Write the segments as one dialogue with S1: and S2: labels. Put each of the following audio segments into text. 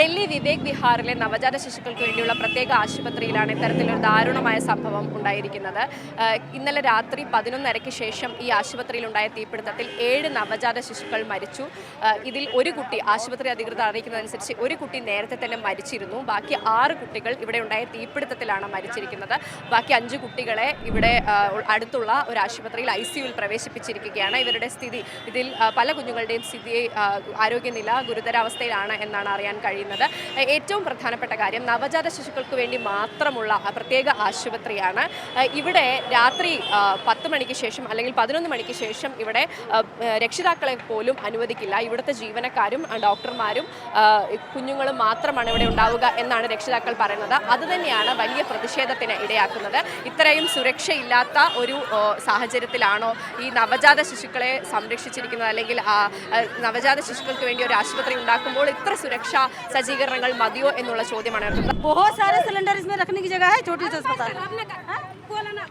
S1: ഡൽഹി വിവേക് വിഹാറിലെ നവജാത ശിശുക്കൾക്ക് വേണ്ടിയുള്ള പ്രത്യേക ആശുപത്രിയിലാണ് ഇത്തരത്തിലൊരു ദാരുണമായ സംഭവം ഉണ്ടായിരിക്കുന്നത്. ഇന്നലെ രാത്രി പതിനൊന്നരയ്ക്ക് ശേഷം ഈ ആശുപത്രിയിലുണ്ടായ തീപിടുത്തത്തിൽ ഏഴ് നവജാത ശിശുക്കൾ മരിച്ചു. ഇതിൽ ഒരു കുട്ടി ആശുപത്രി അധികൃതർ അറിയിക്കുന്നതനുസരിച്ച് ഒരു കുട്ടി നേരത്തെ തന്നെ മരിച്ചിരുന്നു. ബാക്കി ആറ് കുട്ടികൾ ഇവിടെ ഉണ്ടായ തീപിടുത്തത്തിലാണ് മരിച്ചിരിക്കുന്നത്. ബാക്കി അഞ്ച് കുട്ടികളെ ഇവിടെ അടുത്തുള്ള ഒരു ആശുപത്രിയിൽ ഐ സിയുവിൽ പ്രവേശിപ്പിച്ചിരിക്കുകയാണ്. ഇവരുടെ സ്ഥിതി ഇതിൽ പല കുഞ്ഞുങ്ങളുടെയും സ്ഥിതി ആരോഗ്യനില ഗുരുതരാവസ്ഥയിലാണ് എന്നാണ് അറിയാൻ കഴിയുന്നത്. ഏഹ് ഏറ്റവും പ്രധാനപ്പെട്ട കാര്യം നവജാത ശിശുക്കൾക്ക് വേണ്ടി മാത്രമുള്ള പ്രത്യേക ആശുപത്രിയാണ്. ഇവിടെ രാത്രി പത്ത് മണിക്ക് ശേഷം അല്ലെങ്കിൽ പതിനൊന്ന് മണിക്ക് ശേഷം ഇവിടെ രക്ഷിതാക്കളെ പോലും അനുവദിക്കില്ല. ഇവിടുത്തെ ജീവനക്കാരും ഡോക്ടർമാരും കുഞ്ഞുങ്ങളും മാത്രമാണ് ഇവിടെ ഉണ്ടാവുക എന്നാണ് രക്ഷിതാക്കൾ പറയുന്നത്. അതുതന്നെയാണ് വലിയ പ്രതിഷേധത്തിന് ഇടയാക്കുന്നത്. ഇത്രയും സുരക്ഷയില്ലാത്ത ഒരു സാഹചര്യത്തിലാണോ ഈ നവജാത ശിശുക്കളെ സംരക്ഷിച്ചിരിക്കുന്നത്? അല്ലെങ്കിൽ നവജാത ശിശുക്കൾക്ക് വേണ്ടി ഒരു ആശുപത്രി ഉണ്ടാക്കുമ്പോൾ ഇത്ര സുരക്ഷാ സജ്ജീകരണങ്ങൾ മതിയോ എന്നുള്ള ചോദ്യമാണ് ഉയർത്തുന്നത്
S2: बहुत सारे सिलेंडर इसमें रखने की जगह है छोटी सी अस्पताल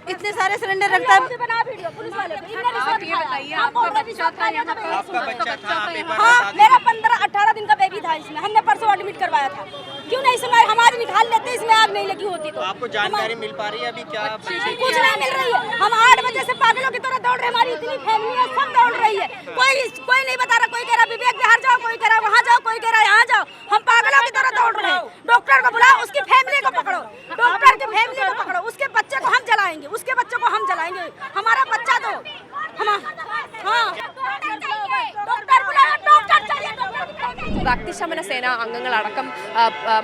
S2: इतने सारे सिलेंडर रखता है
S3: आपका बच्चा था आप एक बार
S4: हाँ
S3: बता
S4: मेरा पंद्रह अठारह दिन का बेबी था इसमें हमने परसों एडमिट करवाया था क्यों नहीं इसमें हम आज निकाल लेते इसमें आग नहीं लगी होती तो
S3: आपको जानकारी मिल पा रही है अभी क्या बच्चे
S4: कुछ नहीं मिल रही है हम आठ बजे से पागलों की तरह दौड़ रहे हैं हमारी इतनी फैमिली है सब दौड़ रही है कोई कोई नहीं बता रहा कोई कह रहा विवेक बिहार जाओ कोई कह रहा वहाँ जाओ कोई कह रहा जलाएँगे उसके बच्चों को हम जलाएँगे। हमारा बच्चा दो।
S1: അഗ്നിശമന സേന അംഗങ്ങളടക്കം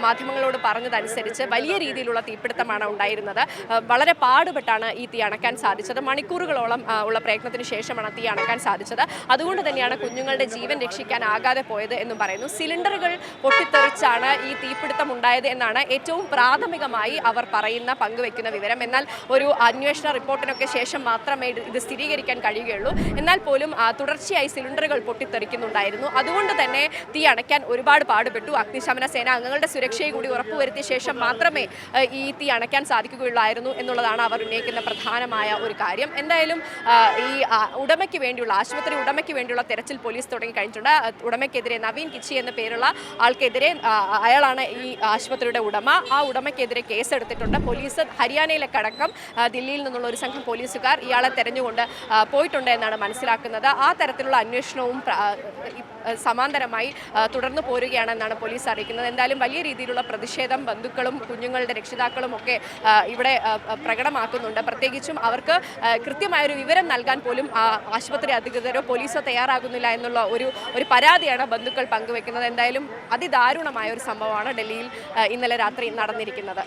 S1: മാധ്യമങ്ങളോട് പറഞ്ഞതനുസരിച്ച് വലിയ രീതിയിലുള്ള തീപിടുത്തമാണ് ഉണ്ടായിരുന്നത്. വളരെ പാടുപെട്ടാണ് ഈ തീ അണക്കാൻ സാധിച്ചത്. മണിക്കൂറുകളോളം ഉള്ള പ്രയത്നത്തിന് ശേഷമാണ് തീ അണക്കാൻ സാധിച്ചത്. അതുകൊണ്ട് തന്നെയാണ് കുഞ്ഞുങ്ങളുടെ ജീവൻ രക്ഷിക്കാനാകാതെ പോയത് എന്നും പറയുന്നു. സിലിണ്ടറുകൾ പൊട്ടിത്തെറിച്ചാണ് ഈ തീപിടുത്തം ഉണ്ടായത് എന്നാണ് ഏറ്റവും പ്രാഥമികമായി അവർ പറയുന്ന പങ്കുവെക്കുന്ന വിവരം. എന്നാൽ ഒരു അന്വേഷണ റിപ്പോർട്ടിനൊക്കെ ശേഷം മാത്രമേ ഇത് സ്ഥിരീകരിക്കാൻ കഴിയുകയുള്ളൂ. എന്നാൽ പോലും തുടർച്ചയായി സിലിണ്ടറുകൾ പൊട്ടിത്തെറിക്കുന്നുണ്ടായിരുന്നു. അതുകൊണ്ട് തന്നെ തീ അണയ്ക്കാൻ ഒരുപാട് പാടുപെട്ടു. അഗ്നിശമന സേന അംഗങ്ങളുടെ സുരക്ഷയെ കൂടി ഉറപ്പുവരുത്തിയ ശേഷം മാത്രമേ ഈ തീ അണയ്ക്കാൻ സാധിക്കുകയുള്ളായിരുന്നു എന്നുള്ളതാണ് അവർ ഉന്നയിക്കുന്ന പ്രധാനമായ ഒരു കാര്യം. എന്തായാലും ഈ ഉടമയ്ക്ക് വേണ്ടിയുള്ള ആശുപത്രി ഉടമയ്ക്ക് വേണ്ടിയുള്ള തെരച്ചിൽ പോലീസ് തുടങ്ങി കഴിഞ്ഞിട്ടുണ്ട് ഉടമയ്ക്കെതിരെ നവീൻ കിച്ചി എന്ന പേരുള്ള ആൾക്കെതിരെ അയാളാണ് ഈ ആശുപത്രിയുടെ ഉടമ. ആ ഉടമയ്ക്കെതിരെ കേസെടുത്തിട്ടുണ്ട്. പോലീസ് ഹരിയാനയിലെ കടക്കം ദില്ലിയിൽ നിന്നുള്ള ഒരു സംഘം പോലീസുകാർ ഇയാളെ തെരഞ്ഞുകൊണ്ട് പോയിട്ടുണ്ട് എന്നാണ് മനസ്സിലാക്കുന്നത്. ആ തരത്തിലുള്ള അന്വേഷണവും സമാന്തരമായി തുടർന്നു പോരുകയാണെന്നാണ് പോലീസ് അറിയിക്കുന്നത്. എന്തായാലും വലിയ രീതിയിലുള്ള പ്രതിഷേധം ബന്ധുക്കളും കുഞ്ഞുങ്ങളുടെ രക്ഷിതാക്കളും ഒക്കെ ഇവിടെ പ്രകടമാക്കുന്നുണ്ട്. പ്രത്യേകിച്ചും അവർക്ക് കൃത്യമായൊരു വിവരം നൽകാൻ പോലും ആശുപത്രി അധികൃതരോ പോലീസോ തയ്യാറാകുന്നില്ല എന്നുള്ള ഒരു ഒരു പരാതിയാണ് ബന്ധുക്കൾ പങ്കുവെക്കുന്നത്. എന്തായാലും അതിദാരുണമായ ഒരു സംഭവമാണ് ഡൽഹിയിൽ ഇന്നലെ രാത്രി നടന്നിരിക്കുന്നത്.